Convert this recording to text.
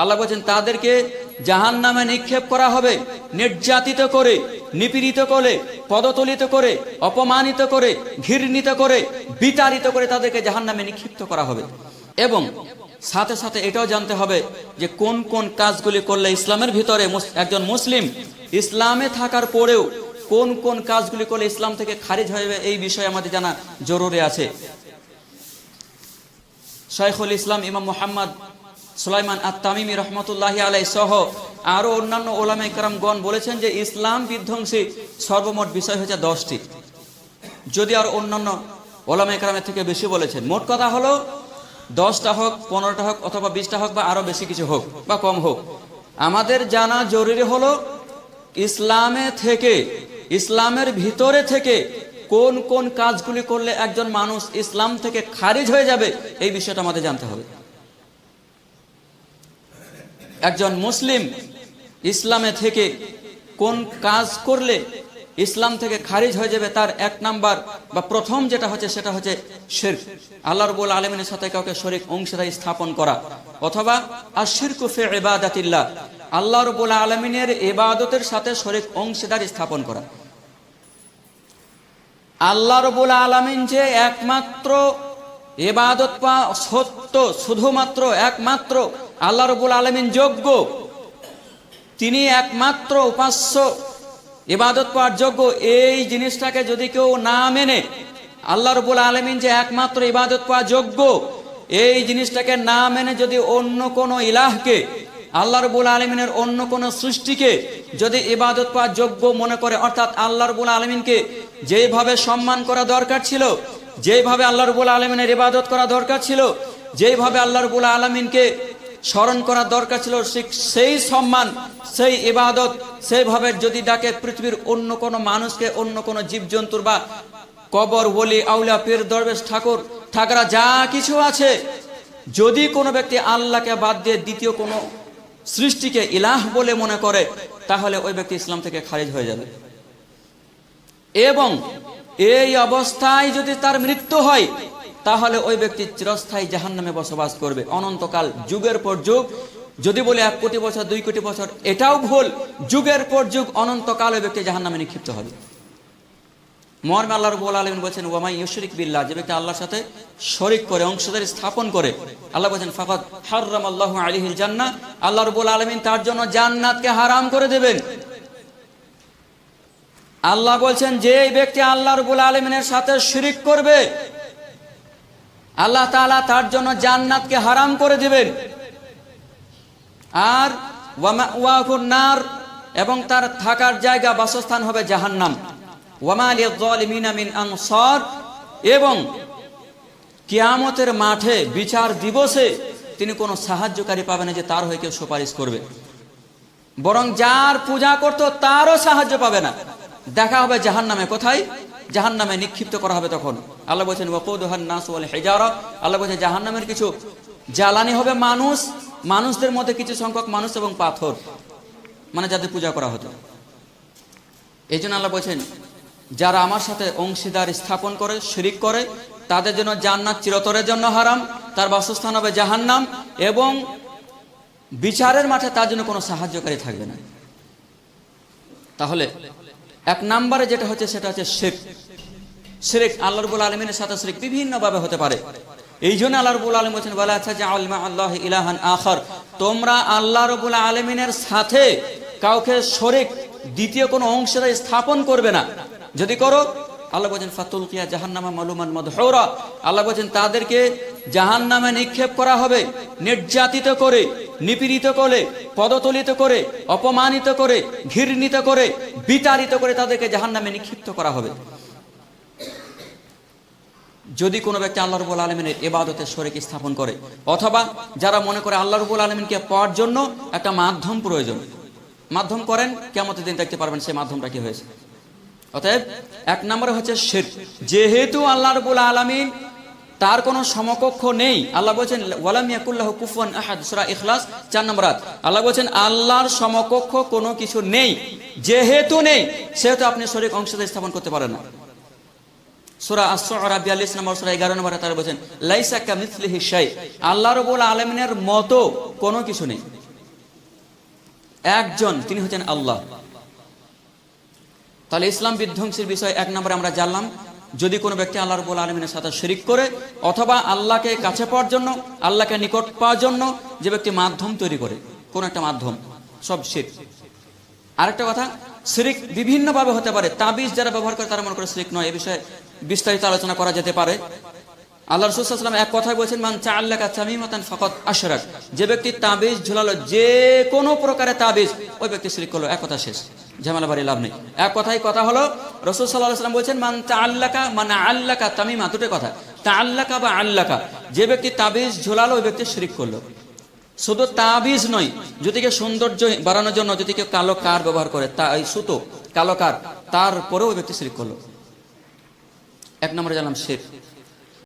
আল্লাহ বলছেন, তাদেরকে জাহান নামে নিক্ষেপ করা হবে, নির্যাতিত করে, নিপীড়িত করে, পদতলিত করে, অপমানিত করে, ঘৃণিত করে, বিতাড়িত করে তাদেরকে জাহান নামে নিক্ষিপ্ত করা হবে। এবং সাথে সাথে এটাও জানতে হবে যে কোন কোন কাজগুলি করলে ইসলামের ভিতরে একজন মুসলিম ইসলামে থাকার পরেও কোন কোন কাজগুলি করলে ইসলাম থেকে খারিজ হয়ে এই বিষয়ে আমাদের জানা জরুরি আছে। শাইখুল ইসলাম ইমাম মোহাম্মদ সুলাইমান আত্মামিমি রহমতুল্লাহি আলাই সহ আরও অন্যান্য ওলামা ইকরামগণ বলেছেন যে ইসলাম বিধ্বংসী সর্বমোট বিষয় হচ্ছে দশটি। যদি আর অন্যান্য ওলামা ইকরামের থেকে বেশি বলেছেন, মোট কথা হলো দশটা হোক, পনেরোটা হোক, অথবা বিশটা হোক বা আরও বেশি কিছু হোক বা কম হোক, আমাদের জানা জরুরি হলো ইসলামে থেকে, ইসলামের ভিতরে থেকে কোন কোন কাজগুলি করলে একজন মানুষ ইসলাম থেকে খারিজ হয়ে যাবে, এই বিষয়টা আমাদের জানতে হবে। একজন মুসলিম ইসলামে থেকে কোন কাজ করলে ইসলাম থেকে খারিজ হয়ে যাবে তার এক নাম্বার বা প্রথম যেটা হচ্ছে সেটা হচ্ছে শেরক। আল্লাহ রবুল আলমিনের সাথে কাউকে শরিক অংশীদারি স্থাপন করা অথবা আর শিরকুফে এবাদাতিল্লাহ আল্লাহ রবুল আলমিনের এবাদতের সাথে শরিক অংশীদারি স্থাপন করা। আল্লাহ রবুল আলমিন যে একমাত্র এবাদত পা সত্য শুধুমাত্র একমাত্র আল্লাহ রবুল আলমিন যোগ্য। তিনি একমাত্র উপাস্য। ইবাদত পাওয়ার যোগ্য। এই জিনিসটাকে যদি কেউ না মেনে, আল্লাহ রবুল আলমিন যে একমাত্র ইবাদত পাওয়া যোগ্য, এই জিনিসটাকে না মেনে যদি অন্য কোনো ইলাহকে, আল্লাহ রবুল আলমিনের অন্য কোনো সৃষ্টিকে যদি ইবাদত পাওয়া যোগ্য মনে করে, অর্থাৎ আল্লাহ রবুল আলমিনকে যেইভাবে সম্মান করা দরকার ছিল, যেইভাবে আল্লাহ রবুল আলমিনের ইবাদত করা দরকার ছিল, যেইভাবে আল্লাহ রবুল আলমিনকে স্মরণ করার দরকার ছিল সেই সম্মান, সেই ইবাদত সেইভাবে যদি ডাকে পৃথিবীর অন্য কোনো মানুষকে, অন্য কোনো জীবজন্তুর বা কবর বলি আউলা পীর, দরবেশ, ঠাকুর, ঠাকরা, যা কিছু আছে, যদি কোনো ব্যক্তি আল্লাহকে বাদ দিয়ে দ্বিতীয় কোনো সৃষ্টিকে ইলাহ বলে মনে করে, তাহলে ওই ব্যক্তি ইসলাম থেকে খারিজ হয়ে যাবে। এবং এই অবস্থায় যদি তার মৃত্যু হয় তাহলে ওই ব্যক্তি চিরস্থায়ী জাহান নামে বসবাস করবে। অনন্তকাল, যুগের পর যুগ, যদি বলে এক কোটি বছর, দুই কোটি বছর, এটাও ভুল। যুগের পর যুগ, অনন্তকাল ওই ব্যক্তি জাহান নামে নিক্ষিপ্ত হবে। মর্মে আল্লাহ বলছেন যে ব্যক্তি আল্লাহর সাথে শরিক করে স্থাপন করে, আল্লাহ বলছেন হাররাম আল্লাহ আলিহিল আলমিন তার জন্য জান্নাতকে হারাম করে দেবেন। আল্লাহ বলছেন যে ব্যক্তি আল্লাহ রবুল আলমিনের সাথে শিরিক করবে আল্লাহ তাআলা তার জন্য জান্নাতকে হারাম করে দিবেন। আর নার এবং তার থাকার জায়গা বাসস্থান হবে জাহান্নাম। এবং কিয়ামতের মাঠে বিচার দিবসে তিনি কোনো সাহায্যকারী পাবে না যে তার হয়ে কেউ সুপারিশ করবে। বরং যার পূজা করতো তারও সাহায্য পাবে না। দেখা হবে জাহান নামে কোথায়? জাহান নামে নিক্ষিপ্ত করা হবে তখন। আল্লাহ বলছেন, ওয়াকুদুহান নাস ওয়াল হিজারা। আল্লাহ বলছেন জাহান নামের কিছু জ্বালানি হবে মানুষ, মানুষদের মধ্যে কিছু সংখ্যক মানুষ এবং পাথর মানে যাদের পূজা করা হতো। এই জন্য আল্লাহ বলছেন, যারা আমার সাথে অংশীদার স্থাপন করে, শিরিক করে, তাদের জন্য জান্নাত চিরতরের জন্য হারাম, তার বাসস্থান হবে জাহান্নাম এবং বিচারের মাঠে তার জন্য কোনো সাহায্যকারী থাকবে না। তাহলে এক নম্বরে যেটা হচ্ছে, সেটা হচ্ছে শেখ শেখ আল্লাহ রবুল আলমিনের সাথে শেখ বিভিন্নভাবে হতে পারে। এই জন্য আল্লাহ রবুল আলম বলছেন বলা আছে যে আলমা আল্লাহ ইলাহান আখর। তোমরা আল্লাহ রবুল আলমিনের সাথে কাউকে শরিক দ্বিতীয় কোনো অংশীদার স্থাপন করবে না। যদি করো, আল্লাহ বলছেন ফাতুল কিয়া জাহান্নামা মালুমান মদহরা। আল্লাহ বলছেন, তাদেরকে জাহান্নামে নিক্ষেপ করা হবে। নির্যাতিত করে, নিপীড়িত করে, পদতলিত করে, অপমানিত করে, ঘৃণিত করে বিতাড়িত করে তাদেরকে জাহান্নামে নিক্ষিপ্ত করা হবে। যদি কোনো ব্যক্তি আল্লাহ রবুল আলমিনের এবাদতের শরীকে স্থাপন করে, অথবা যারা মনে করে আল্লাহ রবুল আলমিনকে পাওয়ার জন্য একটা মাধ্যম প্রয়োজন, মাধ্যম করেন কেমতের দিন দেখতে পারবেন সেই মাধ্যমটা কি হয়েছে। অতএব, এক নম্বরে হচ্ছে শির যেহেতু আল্লাহ রবুল আলমিন তার কোনো সমকক্ষ নেই। আল্লাহ বলছেন, ওয়ালাম ইয়াকুল্লাহ আহাদ সূরা ইখলাস, চার নম্বর আয়াত। আল্লাহ বলছেন, আল্লাহর সমকক্ষ কোনো কিছু নেই, যেহেতু নেই, সেহেতু আপনি শরীর অংশীদার স্থাপন করতে পারেন না। সূরা আস-সুরা 42 নম্বর, সূরা 11 নম্বর লাইসা কামিসলিহি শাই আল্লাহ রাব্বুল আলামিনের মতো কোনো কিছু নেই। একজন, তিনি হচ্ছেন আল্লাহ। তাহলে ইসলাম বিধ্বংসীর বিষয় এক নম্বরে আমরা জানলাম যদি কোনো ব্যক্তি আল্লাহ রবুল আলমিনের সাথে শরিক করে, অথবা আল্লাহকে কাছে পাওয়ার জন্য, আল্লাহকে নিকট পাওয়ার জন্য যে ব্যক্তি মাধ্যম তৈরি করে, কোন একটা মাধ্যম, সব শির। আরেকটা কথা, শিরিক বিভিন্নভাবে হতে পারে, তাবিজ যারা ব্যবহার করে তারা মনে করে শিরিক নয়, এ বিষয়ে বিস্তারিত আলোচনা করা যেতে পারে। আল্লাহ রসুলাম এক কথায় বলছেন, মান চা আল্লাহ চামিমাতান ফকত আশরাক। যে ব্যক্তি তাবিজ ঝুলালো, যে কোনো প্রকারের তাবিজ, ওই ব্যক্তি শিরিক করল। এক কথা শেষ, ঝামেলা বাড়ি লাভ নেই। এক কথাই কথা হলো, রসুল সাল্লাহ বলছেন, মান তা আল্লাকা মানে আল্লাকা তামিমা, দুটো কথা। তা আল্লাকা বা আল্লাকা, যে ব্যক্তি তাবিজ ঝুলালো, ওই ব্যক্তি শিরিক করল। শুধু তাবিজ নয়, যদি কেউ সৌন্দর্য বাড়ানোর জন্য, যদি কেউ কালো কার ব্যবহার করে, তা এই সুতো, কালো কার, তারপরেও ওই ব্যক্তি শিরিক করল। এক নম্বরে জানলাম শেখ